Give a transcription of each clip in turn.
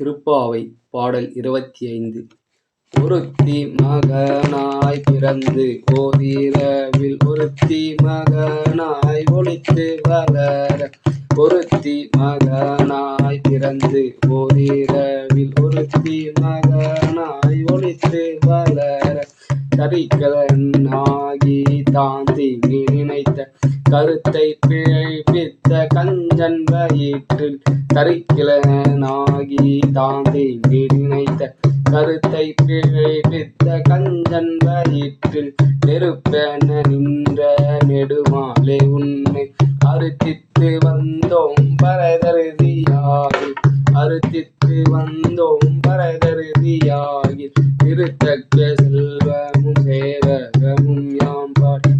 திருப்பாவை பாடல் இருபத்தி ஐந்து ஒருத்தி மகனாய் பிறந்து ஓரிரவில் ஒருத்தி மகனாய் ஒளித்து வளர ஒருத்தி மகனாய் பிறந்து ஓரிரவில் ஒருத்தி மகனாய் ஒளித்து வளர கரிக்கலனாகி தாந்தி கருத்தை பிழைப்பித்த கஞ்சன் வயிற்றில் தரிக்கிழனாகி தாந்தி விரிணைத்த கருத்தை பிழைப்பித்த கஞ்சன் வயிற்றில் நெருப்பென நின்ற நெடுமாலே உன்னை அறுத்தித்து வந்தோம் பரதருதியாகி அறுத்தித்து வந்தோம் பரதருதியாகி திருத்தக்க செல்வமும் சேவகமும் யாம்பார்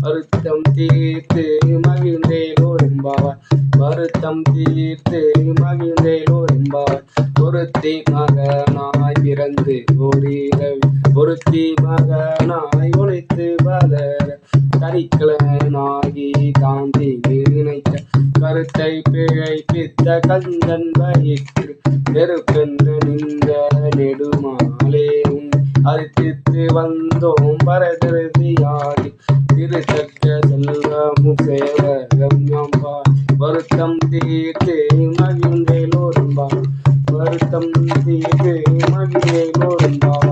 வருத்தம் தீர்த்து மகிழ்ந்தேலோ என்பார் வருத்தம் தீர்த்து மகிழ்ந்தேலோ என்பார் ஒருத்தி மகனாய் பிறந்து ஓரிரவி ஒருத்தி மகனாய் உழைத்து வளர கரிக்கலனாகி காந்தி நினைத்த கருத்தை பிழைப்பித்த கந்தன் வயிற்று நெருப்பென்று நின்ற நெடுமாலே உன் அரித்தித்து வந்தோம் பரதிருதியாகி வருத்தி சக்க செல்வமும் சேவகம்பான் வருத்தம் தீர்த்து மகிழ்ந்தேலோரும்பான் வருத்தம் தீர்த்து மகிழ்ந்தேலோரும்பான்